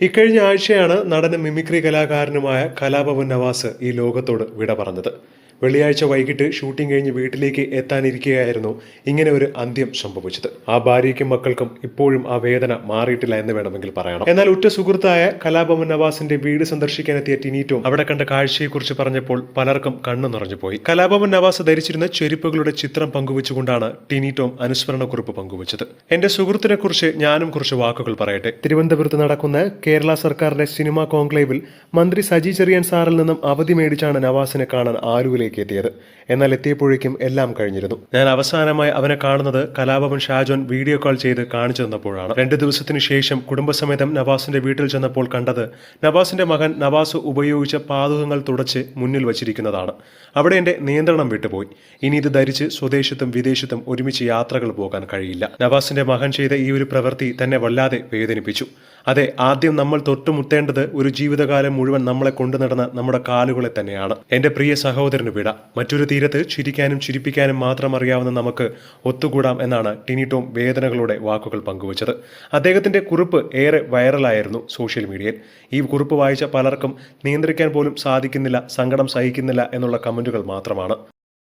ഇക്കഴിഞ്ഞ ആഴ്ചയാണ് നടനും മിമിക്രി കലാകാരനുമായ കലാഭവൻ നവാസ് ഈ ലോകത്തോട് വിട പറഞ്ഞത്. വെള്ളിയാഴ്ച വൈകിട്ട് ഷൂട്ടിംഗ് കഴിഞ്ഞ് വീട്ടിലേക്ക് എത്താനിരിക്കുകയായിരുന്നു ഇങ്ങനെ ഒരു അന്ത്യം സംഭവിച്ചത്. ആ ഭാര്യയ്ക്കും മക്കൾക്കും ഇപ്പോഴും ആ വേദന മാറിയിട്ടില്ല എന്ന് വേണമെങ്കിൽ പറയണം. എന്നാൽ ഉറ്റ സുഹൃത്തായ കലാഭവൻ നവാസിന്റെ വീട് സന്ദർശിക്കാനെത്തിയ ടിനീറ്റോ അവിടെ കണ്ട കാഴ്ചയെക്കുറിച്ച് പറഞ്ഞപ്പോൾ പലർക്കും കണ്ണു നിറഞ്ഞുപോയി. കലാഭവൻ നവാസ് ധരിച്ചിരുന്ന ചെരുപ്പുകളുടെ ചിത്രം പങ്കുവച്ചുകൊണ്ടാണ് ടിനീറ്റോം അനുസ്മരണക്കുറിപ്പ് പങ്കുവച്ചത്. എന്റെ സുഹൃത്തിനെ കുറിച്ച് ഞാനും കുറച്ച് വാക്കുകൾ പറയട്ടെ. തിരുവനന്തപുരത്ത് നടക്കുന്ന കേരള സർക്കാരിന്റെ സിനിമാ കോൺക്ലേവിൽ മന്ത്രി സജി ചെറിയാൻ സാറിൽ നിന്നും അവധി മേടിച്ചാണ് നവാസിനെ കാണാൻ ആലുവിലേക്ക് എത്തിയത് എന്നാൽ എത്തിയപ്പോഴേക്കും എല്ലാം കഴിഞ്ഞിരുന്നു. ഞാൻ അവസാനമായി അവനെ കാണുന്നത് കലാഭവൻ ഷാജോൻ വീഡിയോ കോൾ ചെയ്ത് കാണിച്ചു തന്നപ്പോഴാണ്. രണ്ട് ദിവസത്തിന് ശേഷം കുടുംബസമേതം നവാസിന്റെ വീട്ടിൽ ചെന്നപ്പോൾ കണ്ടത് നവാസിന്റെ മകൻ നവാസ് ഉപയോഗിച്ച പാതുകങ്ങൾ തുടച്ച് മുന്നിൽ വച്ചിരിക്കുന്നതാണ്. അവിടെ എന്റെ നിയന്ത്രണം വിട്ടുപോയി. ഇനി ഇത് ധരിച്ച് സ്വദേശത്തും വിദേശത്തും ഒരുമിച്ച് യാത്രകൾ പോകാൻ കഴിയില്ല. നവാസിന്റെ മകൻ ചെയ്ത ഈ ഒരു പ്രവൃത്തി തന്നെ വല്ലാതെ വേദനിപ്പിച്ചു. അതെ ആദ്യം നമ്മൾ തൊട്ടുമുത്തേണ്ടത് ഒരു ജീവിതകാലം മുഴുവൻ നമ്മളെ കൊണ്ടു നടന്ന നമ്മുടെ കാലുകളെ തന്നെയാണ്. എന്റെ പ്രിയ സഹോദരന് വിട. മറ്റൊരു തീരത്ത് ചിരിക്കാനും ചിരിപ്പിക്കാനും മാത്രം അറിയാവുന്ന നമുക്ക് ഒത്തുകൂടാം എന്നാണ് ടിനിറ്റോം വേദനകളുടെ വാക്കുകൾ പങ്കുവച്ചത്. അദ്ദേഹത്തിന്റെ കുറിപ്പ് ഏറെ വൈറലായിരുന്നു സോഷ്യൽ മീഡിയയിൽ. ഈ കുറിപ്പ് വായിച്ച പലർക്കും നിയന്ത്രിക്കാൻ പോലും സാധിക്കുന്നില്ല സങ്കടം സഹിക്കുന്നില്ല എന്നുള്ള കമന്റുകൾ മാത്രമാണ്.